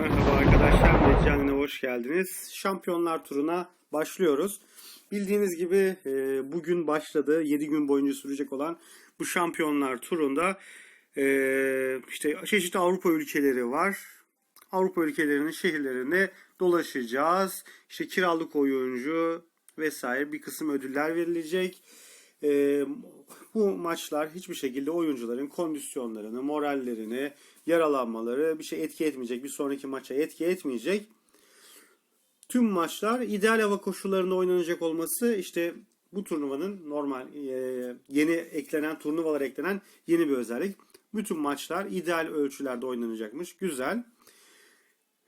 Merhaba arkadaşlar, Medcanine hoş geldiniz. Şampiyonlar turuna başlıyoruz. Bildiğiniz gibi e, bugün başladı, 7 gün boyunca sürecek olan bu şampiyonlar turunda e, işte çeşitli Avrupa ülkeleri var. Avrupa ülkelerinin şehirlerinde dolaşacağız. İşte kiralık oyuncu vesaire bir kısım ödüller verilecek. E, bu maçlar hiçbir şekilde oyuncuların kondisyonlarını, morallerini, yaralanmaları bir şey etki etmeyecek. Bir sonraki maça etki etmeyecek. Tüm maçlar ideal hava koşullarında oynanacak olması işte bu turnuvanın normal yeni eklenen turnuvalara eklenen yeni bir özellik. Bütün maçlar ideal ölçülerde oynanacakmış. Güzel.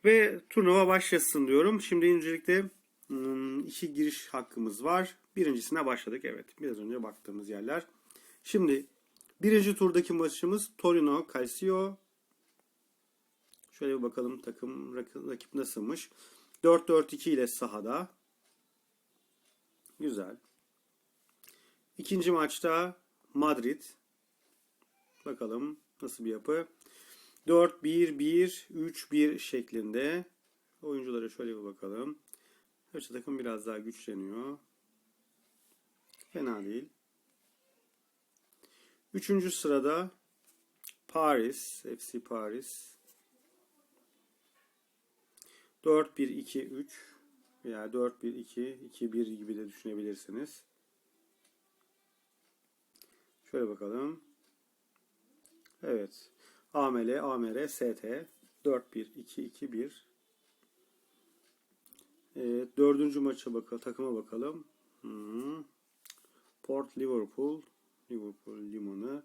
Ve turnuva başlasın diyorum. Şimdi öncelikle hmm, iki giriş hakkımız var. Birincisine başladık. Evet. Biraz önce baktığımız yerler. Şimdi birinci turdaki maçımız Torino Calcio. Şöyle bir bakalım takım rakip nasılmış. 4-4-2 ile sahada. Güzel. İkinci maçta Madrid. Bakalım nasıl bir yapı. 4-1-1-3-1 şeklinde. Oyunculara şöyle bir bakalım. Karşı takım biraz daha güçleniyor. Fena değil. Üçüncü sırada Paris, FC Paris. 4-1-2-3 veya 4-1-2-2-1 gibi de düşünebilirsiniz. Şöyle bakalım. Evet. AML, AMR, ST 4-1-2-2-1 e, dördüncü maça bakalım, takıma bakalım. Hmm. Port Liverpool Liverpool limanı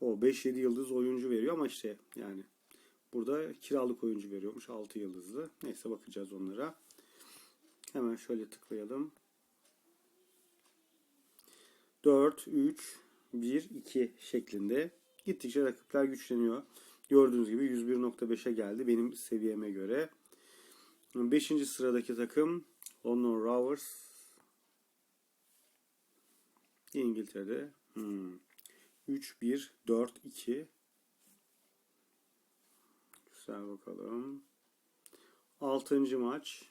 o 5-7 yıldız oyuncu veriyor ama işte yani burada kiralık oyuncu veriyormuş 6 yıldızlı. Neyse bakacağız onlara. Hemen şöyle tıklayalım. 4, 3, 1, 2 şeklinde gittikçe rakipler güçleniyor. Gördüğünüz gibi 101.5'e geldi benim seviyeme göre. 5. sıradaki takım London Rovers İngiltere'de Hmm. 3, 1, 4, 2. Güzel bakalım. Altıncı maç.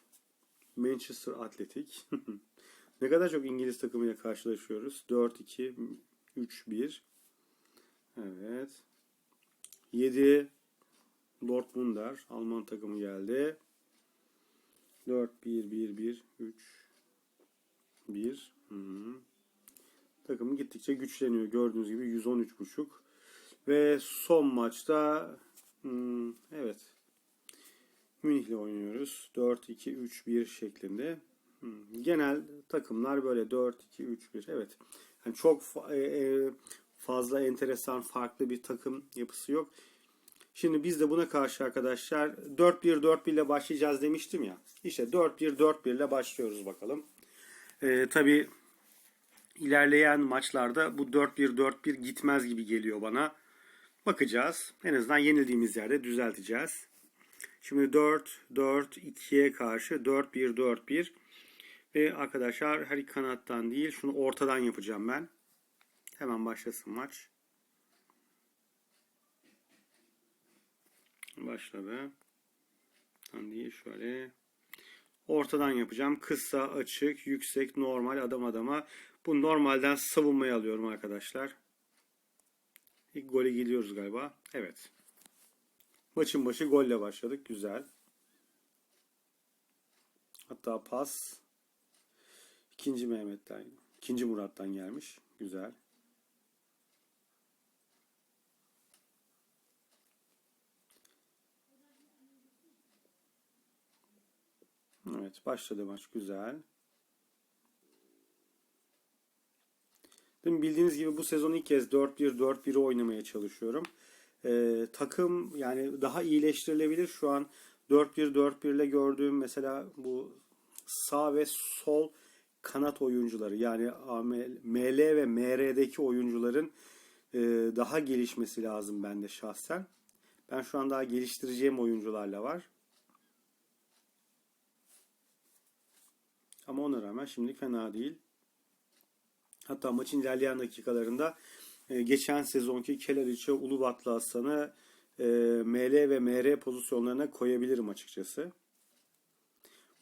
Manchester Athletic. ne kadar çok İngiliz takımıyla karşılaşıyoruz. 4, 2, 3, 1. Evet. 7 Dortmunder. Alman takımı geldi. 4, 1, 1, 1, 3, 1. Hı. Takım gittikçe güçleniyor. Gördüğünüz gibi 113.5. Ve son maçta hmm, evet Münih'le oynuyoruz. 4-2-3-1 şeklinde. Hmm, genel takımlar böyle 4-2-3-1. Evet. Yani çok fa- e, fazla enteresan farklı bir takım yapısı yok. Şimdi biz de buna karşı arkadaşlar 4-1-4-1 ile başlayacağız demiştim ya. İşte 4-1-4-1 ile başlıyoruz bakalım. Ee, tabii ilerleyen maçlarda bu 4-1-4-1 gitmez gibi geliyor bana. Bakacağız. En azından yenildiğimiz yerde düzelteceğiz. Şimdi 4-4-2'ye karşı 4-1-4-1 ve arkadaşlar her iki kanattan değil şunu ortadan yapacağım ben. Hemen başlasın maç. Başla be. Değil şöyle. Ortadan yapacağım. Kısa, açık, yüksek, normal, adam adama. Bu normalden savunmaya alıyorum arkadaşlar. İlk gole gidiyoruz galiba. Evet. Maçın başı golle başladık. Güzel. Hatta pas ikinci Mehmet'ten, ikinci Murat'tan gelmiş. Güzel. Evet başladı maç güzel. Değil Bildiğiniz gibi bu sezon ilk kez 4-1-4-1'i oynamaya çalışıyorum. Ee, takım yani daha iyileştirilebilir. Şu an 4-1-4-1 ile gördüğüm mesela bu sağ ve sol kanat oyuncuları yani ML ve MR'deki oyuncuların e, daha gelişmesi lazım bende şahsen. Ben şu an daha geliştireceğim oyuncularla var. Ama ona rağmen şimdilik fena değil. Hatta maçın ilerleyen dakikalarında e, geçen sezonki Keleriç'e Ulubatlı Aslan'ı e, ML ve MR pozisyonlarına koyabilirim açıkçası.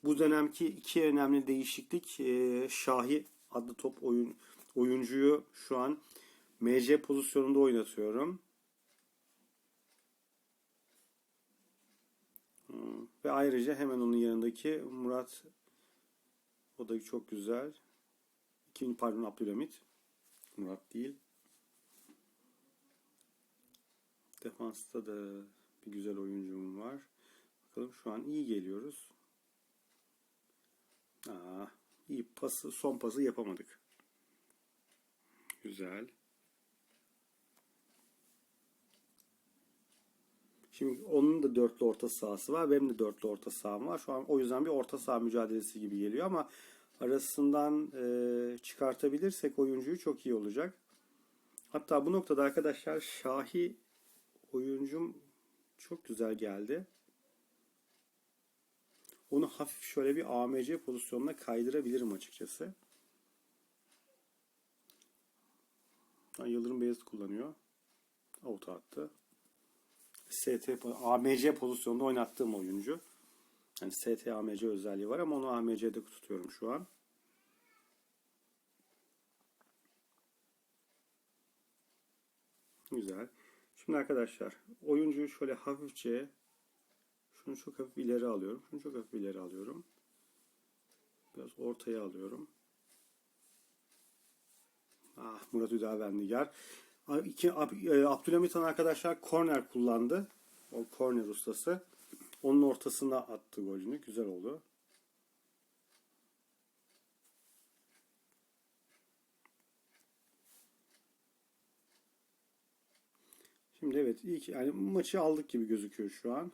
Bu dönemki iki önemli değişiklik e, Şahi adlı top oyun oyuncuyu şu an MC pozisyonunda oynatıyorum. Ve ayrıca hemen onun yanındaki Murat o da çok güzel. İkinci pardon Abdülhamit. Murat değil. Defansta da bir güzel oyuncum var. Bakalım şu an iyi geliyoruz. Aa, iyi pası, son pası yapamadık. Güzel. Şimdi onun da dörtlü orta sahası var. Benim de dörtlü orta saham var. Şu an o yüzden bir orta saha mücadelesi gibi geliyor ama arasından e, çıkartabilirsek oyuncuyu çok iyi olacak. Hatta bu noktada arkadaşlar Şahi oyuncum çok güzel geldi. Onu hafif şöyle bir AMC pozisyonuna kaydırabilirim açıkçası. Yıldırım Beyazıt kullanıyor. Out attı. ST AMC pozisyonda oynattığım oyuncu. Yani ST AMC özelliği var ama onu AMC'de tutuyorum şu an. Güzel. Şimdi arkadaşlar oyuncuyu şöyle hafifçe şunu çok hafif ileri alıyorum. Şunu çok hafif ileri alıyorum. Biraz ortaya alıyorum. Ah Murat Üdavendigar. İki, e, Abdülhamit Han arkadaşlar korner kullandı. O korner ustası. Onun ortasına attı golünü. Güzel oldu. Şimdi evet iyi ki yani maçı aldık gibi gözüküyor şu an.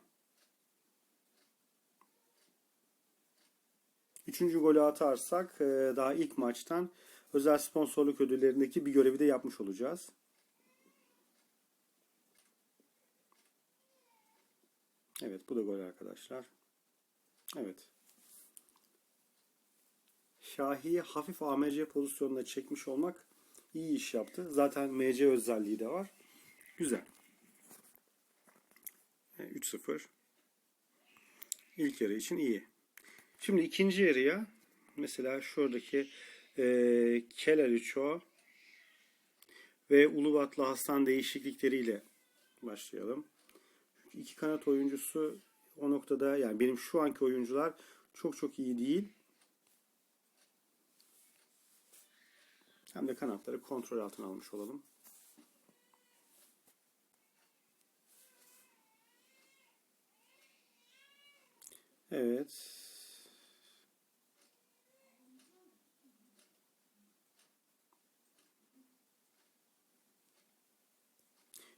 Üçüncü golü atarsak e, daha ilk maçtan özel sponsorluk ödüllerindeki bir görevi de yapmış olacağız. Evet bu da gol arkadaşlar. Evet. Şahi'yi hafif AMC pozisyonuna çekmiş olmak iyi iş yaptı. Zaten MC özelliği de var. Güzel. 3-0. İlk yarı için iyi. Şimdi ikinci yarıya mesela şuradaki e, Kelaliço ve Ulubatlı Hasan değişiklikleriyle başlayalım. İki kanat oyuncusu o noktada yani benim şu anki oyuncular çok çok iyi değil. Hem de kanatları kontrol altına almış olalım. Evet.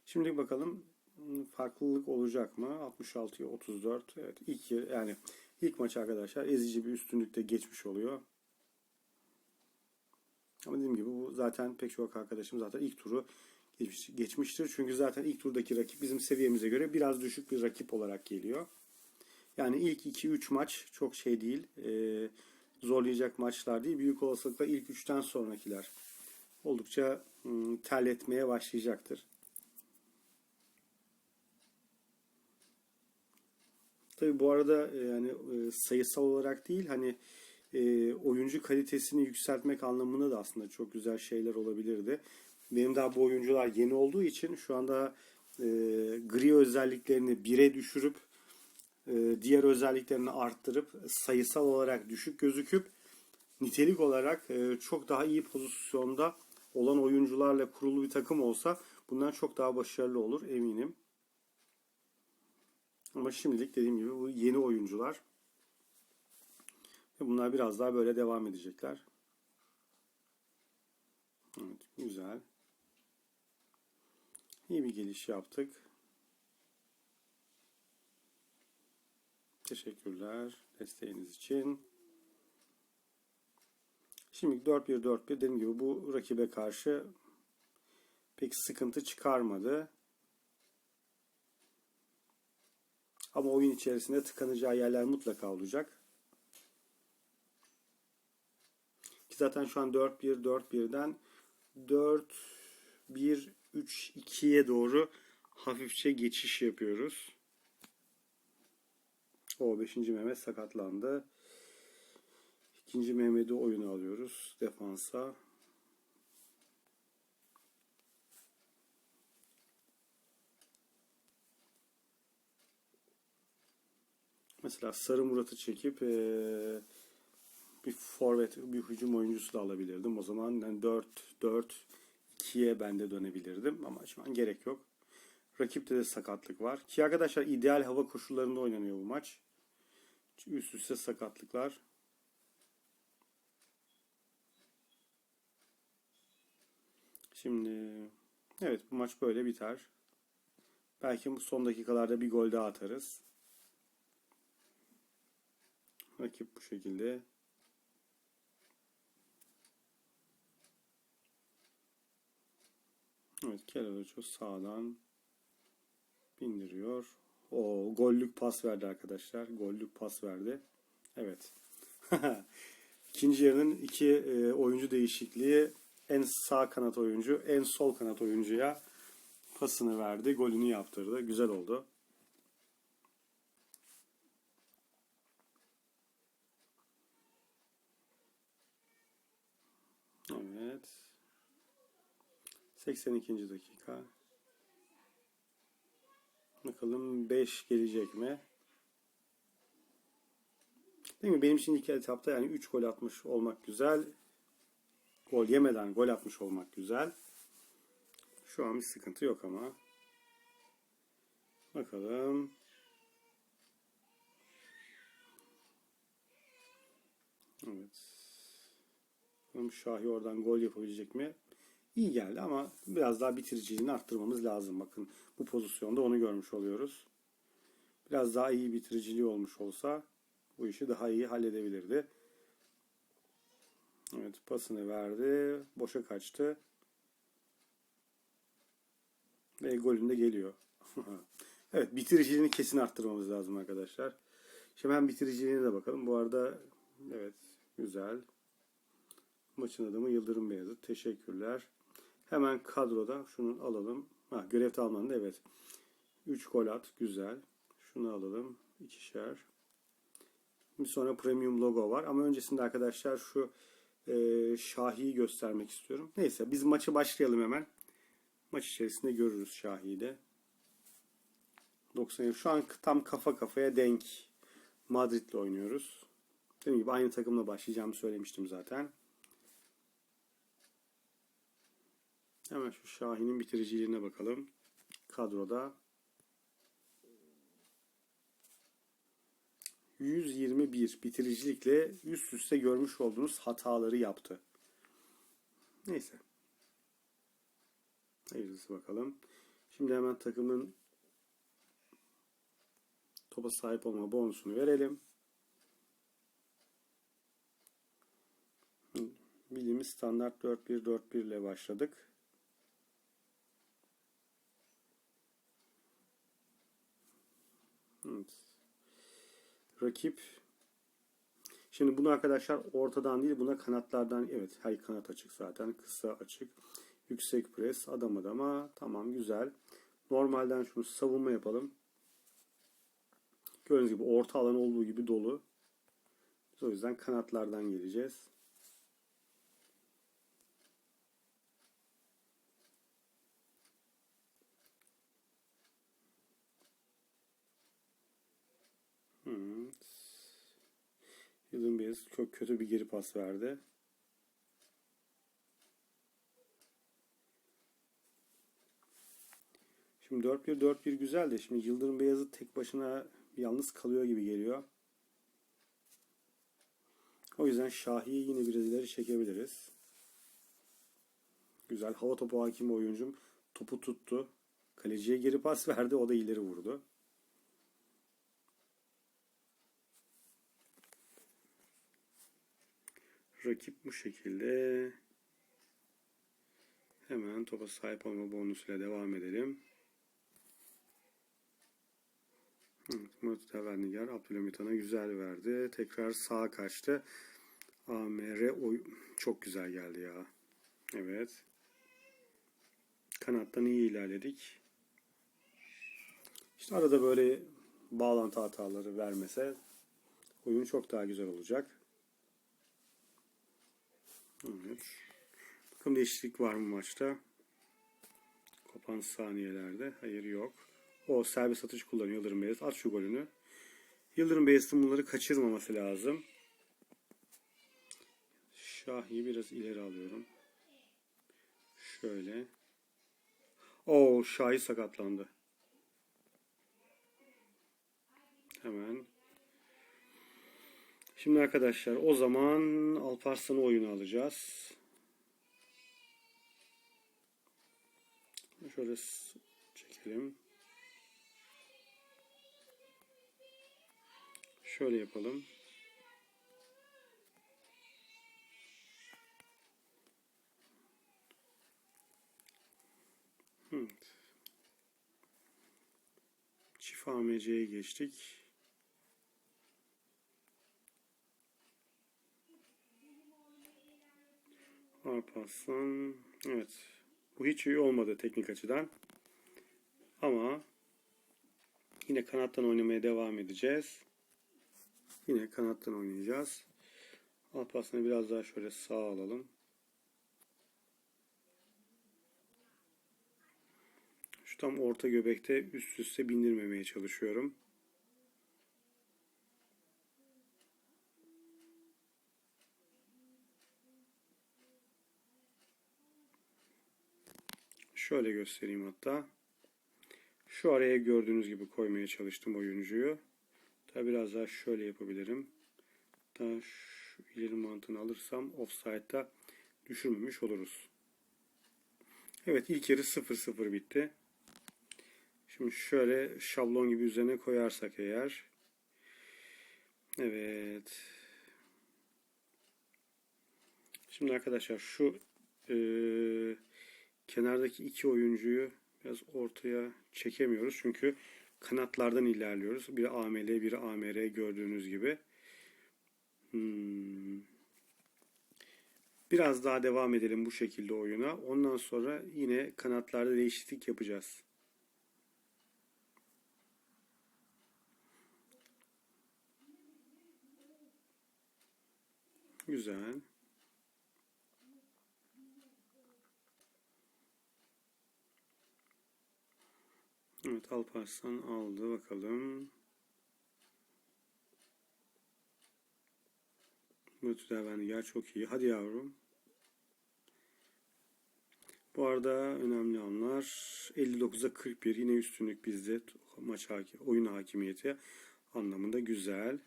Şimdi bakalım farklılık olacak mı? 66'ya 34. Evet ilk yani ilk maç arkadaşlar ezici bir üstünlükte geçmiş oluyor. Ama dediğim gibi bu zaten pek çok arkadaşım zaten ilk turu geçmiş, geçmiştir. Çünkü zaten ilk turdaki rakip bizim seviyemize göre biraz düşük bir rakip olarak geliyor. Yani ilk 2-3 maç çok şey değil. E, zorlayacak maçlar değil. Büyük olasılıkla ilk 3'ten sonrakiler oldukça ım, terletmeye başlayacaktır. Tabi bu arada e, yani e, sayısal olarak değil hani e, oyuncu kalitesini yükseltmek anlamında da aslında çok güzel şeyler olabilirdi. Benim daha bu oyuncular yeni olduğu için şu anda gri özelliklerini 1'e düşürüp diğer özelliklerini arttırıp sayısal olarak düşük gözüküp nitelik olarak çok daha iyi pozisyonda olan oyuncularla kurulu bir takım olsa bundan çok daha başarılı olur eminim. Ama şimdilik dediğim gibi bu yeni oyuncular. Ve bunlar biraz daha böyle devam edecekler. Evet, güzel. İyi bir geliş yaptık. Teşekkürler desteğiniz için. Şimdi 4-1-4-1 dediğim gibi bu rakibe karşı pek sıkıntı çıkarmadı. Ama oyun içerisinde tıkanacağı yerler mutlaka olacak. Ki zaten şu an 4-1-4-1'den 4-1-3-2'ye doğru hafifçe geçiş yapıyoruz. O 5. Mehmet sakatlandı. İkinci Mehmet'i oyuna alıyoruz defansa. Mesela Sarı Murat'ı çekip eee, bir forvet, bir hücum oyuncusu da alabilirdim. O zaman yani 4 4 2'ye ben de dönebilirdim ama şu an gerek yok. Rakipte de sakatlık var. Ki arkadaşlar ideal hava koşullarında oynanıyor bu maç. Üst üste sakatlıklar. Şimdi evet bu maç böyle biter. Belki bu son dakikalarda bir gol daha atarız. Rakip bu şekilde. Evet Kelaloço sağdan bindiriyor. O gollük pas verdi arkadaşlar. Gollük pas verdi. Evet. İkinci yarının iki e, oyuncu değişikliği. En sağ kanat oyuncu, en sol kanat oyuncuya pasını verdi. Golünü yaptırdı. Güzel oldu. Evet. 82. dakika. Bakalım 5 gelecek mi? Değil mi? Benim için ilk etapta yani 3 gol atmış olmak güzel. Gol yemeden gol atmış olmak güzel. Şu an bir sıkıntı yok ama. Bakalım. Evet. Bakalım Şahi oradan gol yapabilecek mi? İyi geldi ama biraz daha bitiriciliğini arttırmamız lazım. Bakın bu pozisyonda onu görmüş oluyoruz. Biraz daha iyi bitiriciliği olmuş olsa bu işi daha iyi halledebilirdi. Evet pasını verdi. Boşa kaçtı. Ve golünde geliyor. evet bitiriciliğini kesin arttırmamız lazım arkadaşlar. Şimdi hemen bitiriciliğine de bakalım. Bu arada evet güzel. Maçın adamı Yıldırım Beyazıt. Teşekkürler. Hemen kadroda şunu alalım. Ha, görev tamamlandı evet. 3 gol at. Güzel. Şunu alalım. ikişer. Bir sonra premium logo var. Ama öncesinde arkadaşlar şu e, Şahi'yi göstermek istiyorum. Neyse biz maçı başlayalım hemen. Maç içerisinde görürüz Şahi'yi de. 90 Şu an tam kafa kafaya denk Madrid'le oynuyoruz. Dediğim gibi aynı takımla başlayacağımı söylemiştim zaten. Hemen şu Şahin'in bitiriciliğine bakalım. Kadroda 121 bitiricilikle üst üste görmüş olduğunuz hataları yaptı. Neyse. Hayırlısı bakalım. Şimdi hemen takımın topa sahip olma bonusunu verelim. Bildiğimiz standart 4-1-4-1 ile başladık. Evet. Rakip. Şimdi bunu arkadaşlar ortadan değil buna kanatlardan evet hay kanat açık zaten kısa açık yüksek pres adam adama tamam güzel. Normalden şunu savunma yapalım. Gördüğünüz gibi orta alan olduğu gibi dolu. Biz o yüzden kanatlardan geleceğiz Hmm. Yıldırım Beyaz çok kötü bir geri pas verdi. Şimdi 4-1-4-1 güzel de şimdi Yıldırım Beyazı tek başına yalnız kalıyor gibi geliyor. O yüzden Şahi'yi yine biraz ileri çekebiliriz. Güzel hava topu hakim oyuncum topu tuttu. Kaleciye geri pas verdi o da ileri vurdu. Rakip bu şekilde. Hemen topa sahip olma bonusuyla devam edelim. Murat Tevendigar Abdülhamit Han'a güzel verdi. Tekrar sağa kaçtı. AMR oy çok güzel geldi ya. Evet. Kanattan iyi ilerledik. İşte arada böyle bağlantı hataları vermese oyun çok daha güzel olacak. Evet. Bakalım değişiklik var mı maçta? Kopan saniyelerde. Hayır yok. O serbest atış kullanıyor Yıldırım Beyazıt. At şu golünü. Yıldırım Beyazıt'ın bunları kaçırmaması lazım. Şahi'yi biraz ileri alıyorum. Şöyle. Oo Şahi sakatlandı. Hemen. Şimdi arkadaşlar o zaman Alparslan'ı oyunu alacağız. Şöyle çekelim. Şöyle yapalım. Evet. Çift AMC'ye geçtik. Alparslan. Evet. Bu hiç iyi olmadı teknik açıdan. Ama yine kanattan oynamaya devam edeceğiz. Yine kanattan oynayacağız. Alparslan'ı biraz daha şöyle sağ alalım. Şu tam orta göbekte üst üste bindirmemeye çalışıyorum. Şöyle göstereyim hatta. Şu araya gördüğünüz gibi koymaya çalıştım oyuncuyu. Tabi biraz daha şöyle yapabilirim. Daha şu ileri mantığını alırsam offside'da düşürmemiş oluruz. Evet ilk yarı 0-0 bitti. Şimdi şöyle şablon gibi üzerine koyarsak eğer. Evet. Şimdi arkadaşlar şu e, kenardaki iki oyuncuyu biraz ortaya çekemiyoruz. Çünkü kanatlardan ilerliyoruz. Biri AML, biri AMR gördüğünüz gibi. Hmm. Biraz daha devam edelim bu şekilde oyuna. Ondan sonra yine kanatlarda değişiklik yapacağız. Güzel. Evet Alparslan aldı bakalım. Lütfen Bendiger çok iyi. Hadi yavrum. Bu arada önemli anlar. 59'a 41 yine üstünlük bizde. Maç hakim, oyun hakimiyeti anlamında güzel.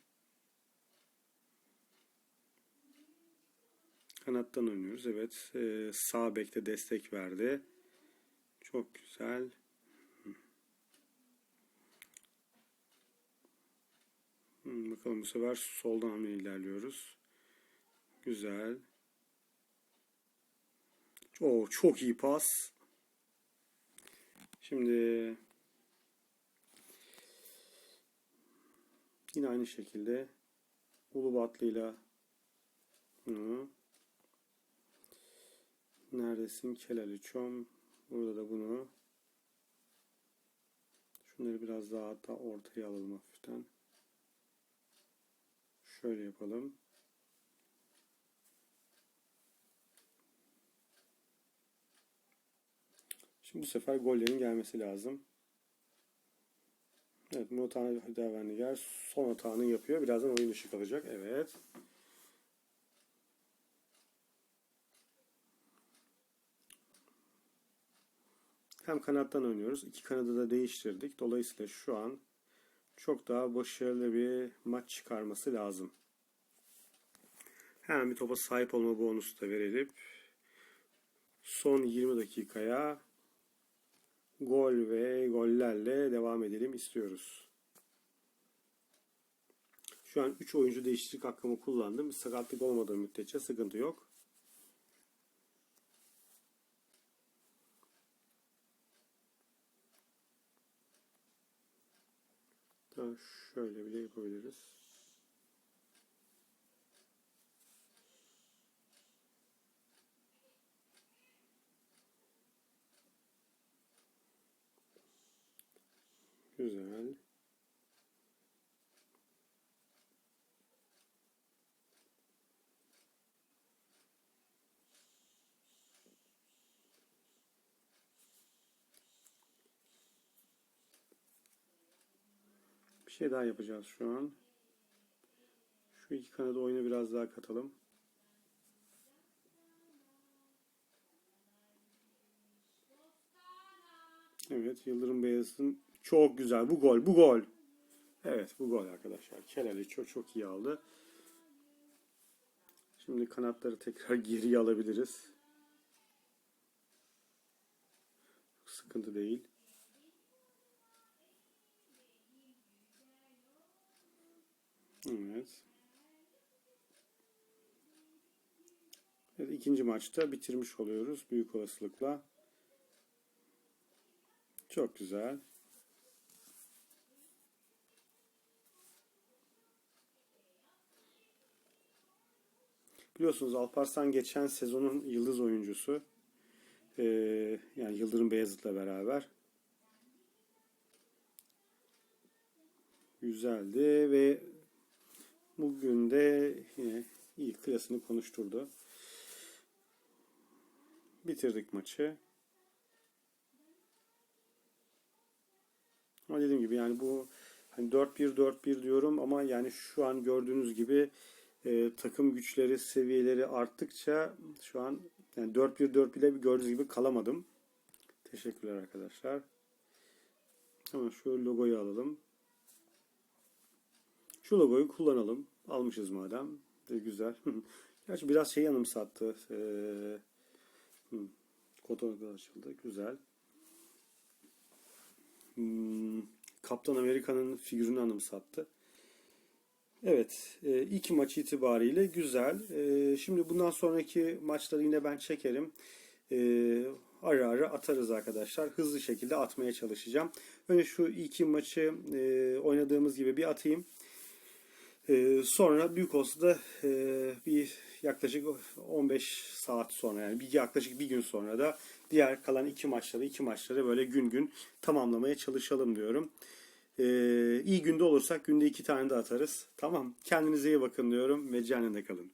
Kanattan oynuyoruz. Evet. Ee, sağ bekte destek verdi. Çok güzel. Hmm, bakalım bu sefer soldan hamle ilerliyoruz. Güzel. Oo, çok iyi pas. Şimdi yine aynı şekilde Ulubatlı'yla bunu neredesin Kelaliçom burada da bunu şunları biraz daha hatta ortaya alalım hafiften şöyle yapalım Şimdi bu sefer gollerin gelmesi lazım. Evet Murat Hüdavendigar son hatanı yapıyor. Birazdan oyun dışı kalacak. Evet. Hem kanattan oynuyoruz. İki kanadı da değiştirdik. Dolayısıyla şu an çok daha başarılı bir maç çıkarması lazım. Hemen bir topa sahip olma bonusu da verelim. Son 20 dakikaya gol ve gollerle devam edelim istiyoruz. Şu an 3 oyuncu değişiklik hakkımı kullandım. Sakatlık olmadığı müddetçe sıkıntı yok. Da şöyle bile yapabiliriz. Güzel. Bir şey daha yapacağız şu an. Şu iki kanadı oyuna biraz daha katalım. Evet, Yıldırım Beyazıt'ın çok güzel. Bu gol, bu gol. Evet, bu gol arkadaşlar. Kelali çok çok iyi aldı. Şimdi kanatları tekrar geriye alabiliriz. Sıkıntı değil. Evet. Evet, ikinci maçta bitirmiş oluyoruz büyük olasılıkla. Çok güzel. Biliyorsunuz Alparslan geçen sezonun yıldız oyuncusu. Ee, yani Yıldırım Beyazıt'la beraber. Güzeldi ve bugün de yine iyi klasını konuşturdu. Bitirdik maçı. Ama dediğim gibi yani bu hani 4-1 4-1 diyorum ama yani şu an gördüğünüz gibi e, takım güçleri seviyeleri arttıkça şu an yani 4-1 4 bile gördüğünüz gibi kalamadım. Teşekkürler arkadaşlar. Hemen şu logoyu alalım. Şu logoyu kullanalım. Almışız madem. De güzel. Gerçi biraz şey anımsattı. Ee, hmm, Kotono'da açıldı. Güzel. Hmm, Kaptan Amerika'nın figürünü anımsattı. Evet, e, ilk maç itibariyle güzel. E, şimdi bundan sonraki maçları yine ben çekerim. E, ara ara atarız arkadaşlar. Hızlı şekilde atmaya çalışacağım. Önce şu iki maçı e, oynadığımız gibi bir atayım. E, sonra büyük olsa e, bir yaklaşık 15 saat sonra yani bir yaklaşık bir gün sonra da diğer kalan iki maçları iki maçları böyle gün gün tamamlamaya çalışalım diyorum. Ee, iyi günde olursak günde iki tane de atarız. Tamam. Kendinize iyi bakın diyorum ve cennete kalın.